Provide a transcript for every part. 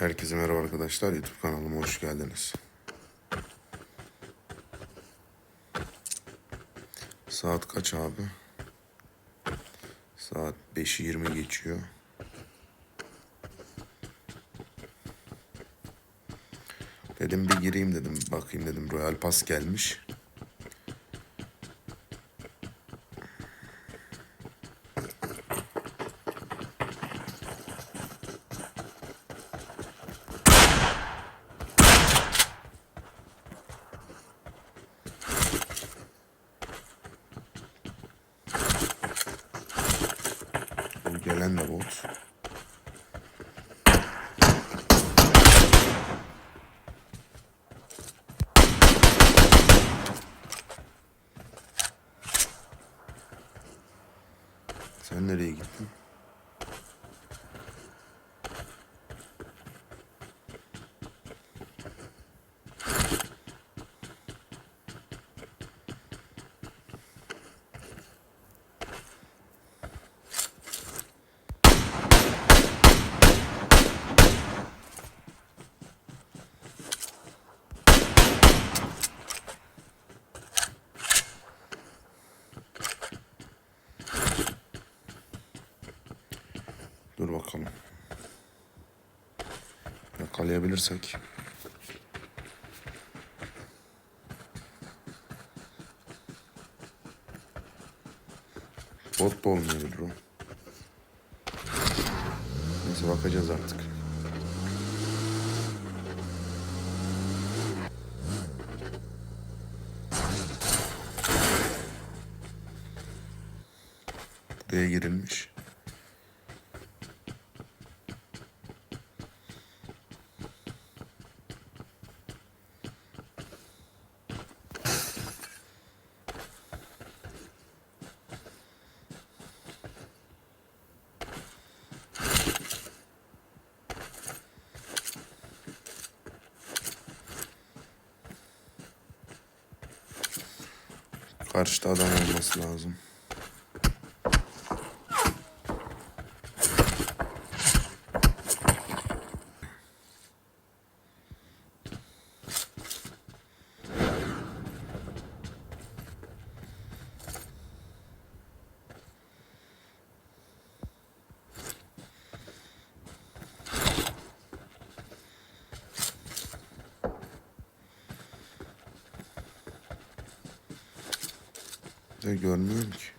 Herkese merhaba arkadaşlar. YouTube kanalıma hoş geldiniz. Saat kaç abi? Saat 5'i 20 geçiyor. Dedim bir gireyim dedim. Bakayım dedim. Royal Pass gelmiş. Bu gelen de bot. Sen nereye gittin? Dur bakalım. Yakalayabilirsek. Bot da olmayabilir o. Neyse bakacağız artık. Buraya girilmiş. Karşıda adam olması lazım. De görmüyorum ki.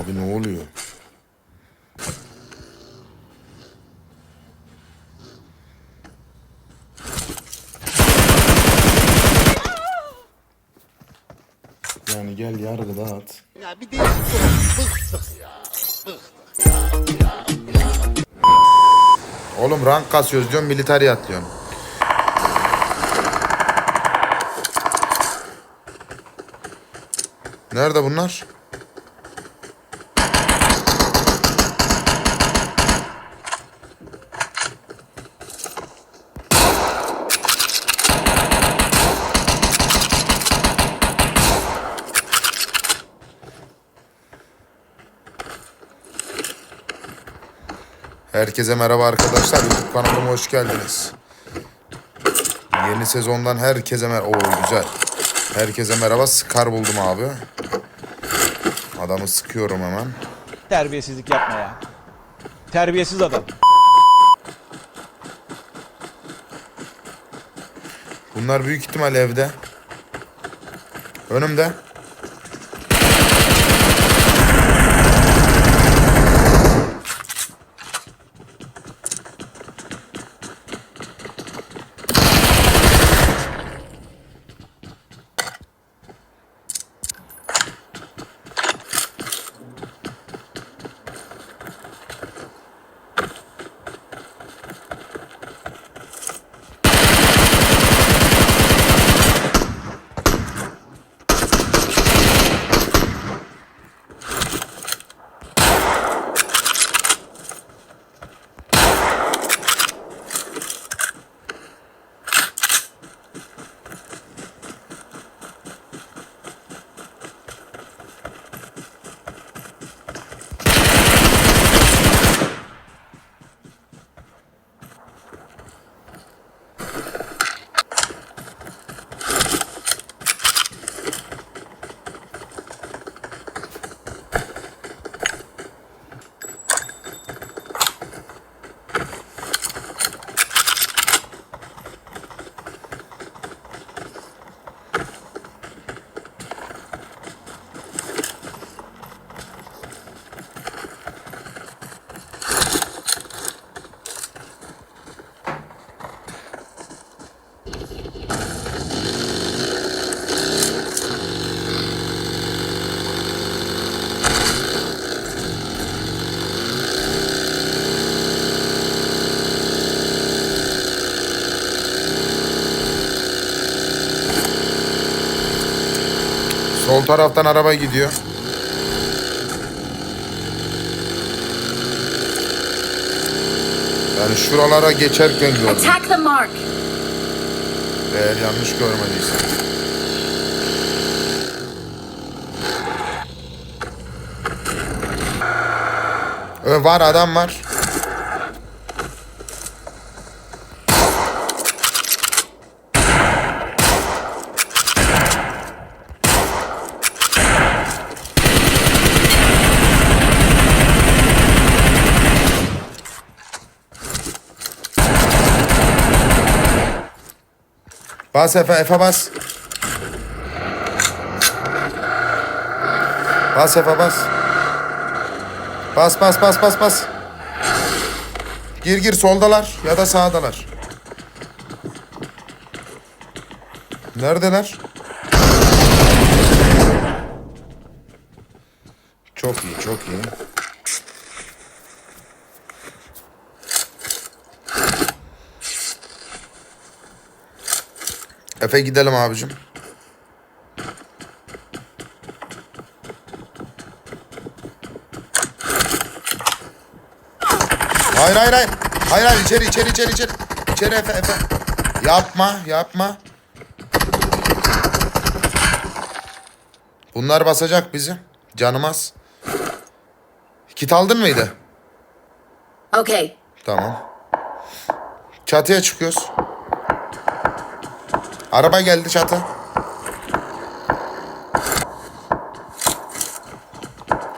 Abi ne oluyor? Yani gel yargı dağıt. Ya bir değişik. Bıktık ya. Oğlum rank kasıyoruz diyorsun militari atlıyorsun. Nerede bunlar? Herkese merhaba arkadaşlar. YouTube kanalıma hoş geldiniz. Yeni sezondan herkese merhaba. Oo güzel. Herkese merhaba. Scar buldum abi. Adamı sıkıyorum hemen. Terbiyesizlik yapma ya. Terbiyesiz adam. Bunlar büyük ihtimal evde. Önümde. Sol taraftan araba gidiyor. Yani şuralara geçerken gördüm. Attack the mark. Eğer yanlış görmediysem. Ö, var adam var. Bas Efe, Efe bas. Bas Efe bas. Bas bas bas bas bas. Gir gir soldalar ya da sağdalar. Neredeler? Çok iyi çok iyi. Efe gidelim abicim. Hayır hayır hayır. Hayır hayır içeri içeri içeri içeri. İçeri Efe Efe. Yapma yapma. Bunlar basacak bizi. Canımaz. Kit aldın mıydı? Okay. Tamam. Çatıya çıkıyoruz. Araba geldi çatı.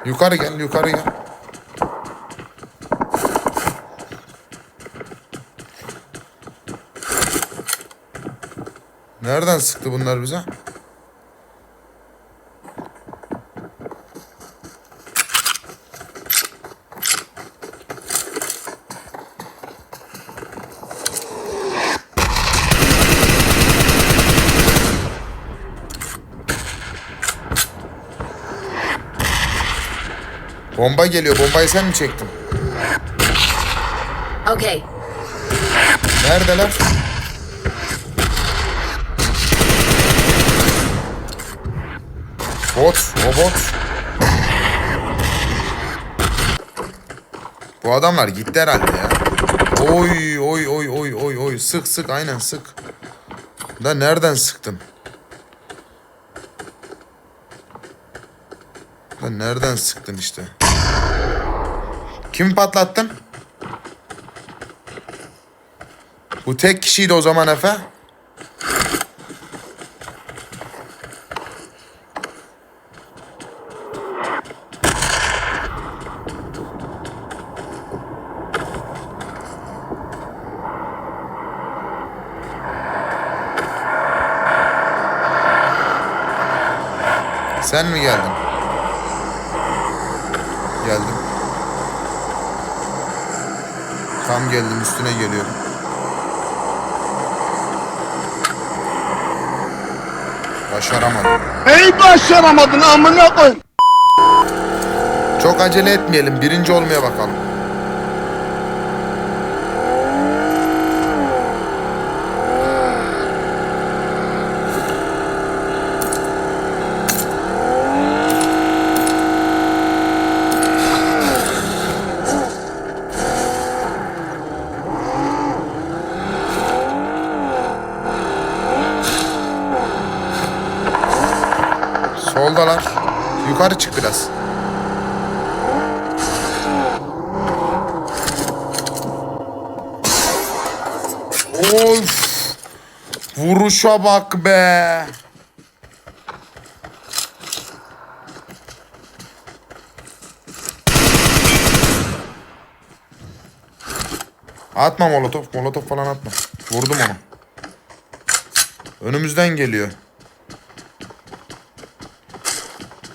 Yukarı gel, yukarı gel. Nereden sıktı bunlar bize? Bomba geliyor. Bombayı sen mi çektin? Okay. Neredeler? Bot, o bot. Bu adamlar gitti herhalde ya. Oy oy oy oy oy oy sık sık aynen sık. Da nereden sıktın? Da nereden sıktın işte? Kimi patlattın? Bu tek kişiydi o zaman Efe. Sen mi geldin? Geldim. Tam geldim üstüne geliyorum. Başaramadım. Neyi başaramadın amına koy? Çok acele etmeyelim. Birinci olmaya bakalım. Soldalar. Yukarı çık biraz. Of. Vuruşa bak be. Atma molotof. Molotof falan atma. Vurdum onu. Önümüzden geliyor.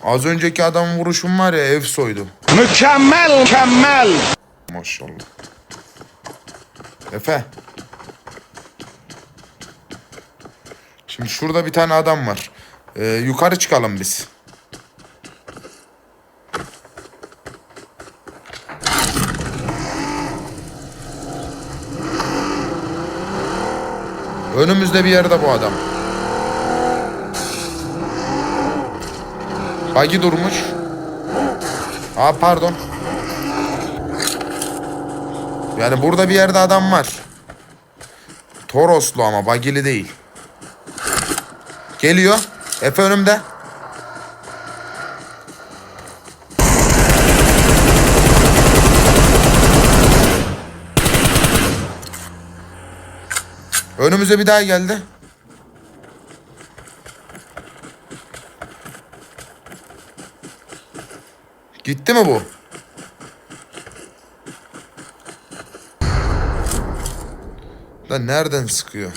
Az önceki adam vuruşum var ya ev soydu. Mükemmel mükemmel. Maşallah. Efe. Şimdi şurada bir tane adam var. Ee, yukarı çıkalım biz. Önümüzde bir yerde bu adam. Bagi durmuş. Aa pardon. Yani burada bir yerde adam var. Toroslu ama bagili değil. Geliyor. Efe önümde. Önümüze bir daha geldi. Gitti mi bu? Da nereden sıkıyor?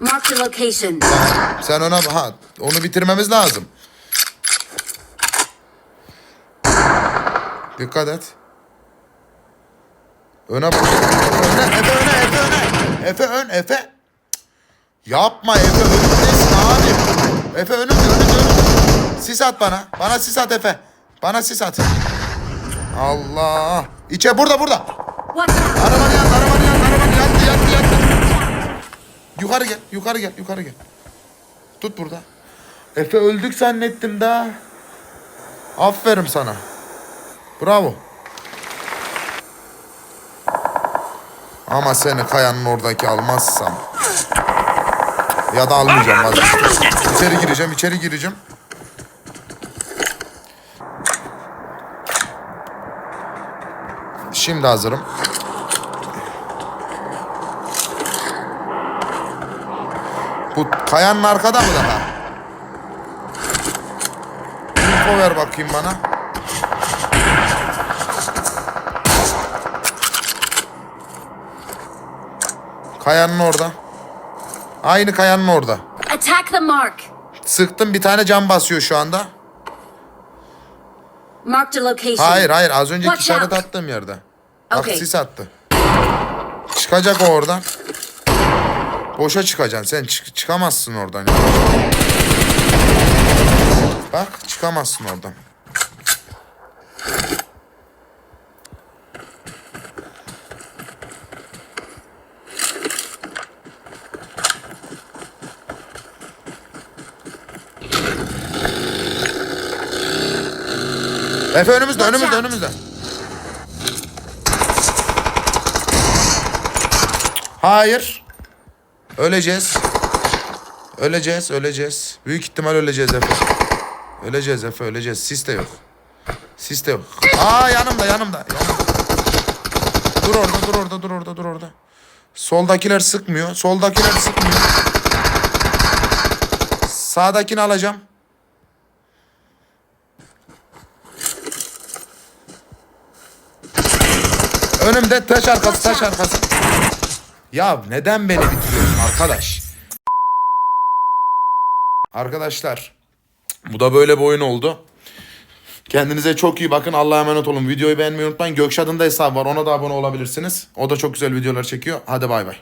Marked a location. Sen ona ha onu bitirmemiz lazım. Dikkat et. Öne bak. Öne, Efe öne, Efe öne. Efe ön, Efe. Cık. Yapma Efe önümdesin abi. Efe önümde. Sis at bana. Bana sis at Efe. Bana sis at. Allah. İçe burada burada. Arabanı yandı, arabanı yandı, arabanı yandı, yandı, yandı. Yukarı gel, yukarı gel, yukarı gel. Tut burada. Efe öldük zannettim daha. Aferin sana. Bravo. Ama seni kayanın oradaki almazsam. Ya da almayacağım vazgeçtim. İçeri gireceğim, içeri gireceğim. Şimdi hazırım. Bu kayanın arkada mı daha? Info ver bakayım bana. Kayanın orada. Aynı kayanın orada. Attack the mark. Sıktım bir tane cam basıyor şu anda. Marked a location. Hayır hayır az önceki işaret attığım yerde. Bak Okay. sis attı. Çıkacak o oradan. Boşa çıkacaksın sen çık- çıkamazsın oradan. Bak çıkamazsın oradan. Efe önümüzde önümüzde önümüzde. Hayır. Öleceğiz. Öleceğiz, öleceğiz. Büyük ihtimal öleceğiz Efe. Öleceğiz Efe, öleceğiz. Sis de yok. Sis de yok. Aa yanımda, yanımda. yanımda. Dur orada dur orada dur orada dur orada. Soldakiler sıkmıyor. Soldakiler sıkmıyor. Sağdakini alacağım. Önümde taş arkası taş arkası. Ya neden beni bitiriyorsun arkadaş? Arkadaşlar bu da böyle bir oyun oldu. Kendinize çok iyi bakın. Allah'a emanet olun. Videoyu beğenmeyi unutmayın. Gökşad'ın da hesabı var. Ona da abone olabilirsiniz. O da çok güzel videolar çekiyor. Hadi bay bay.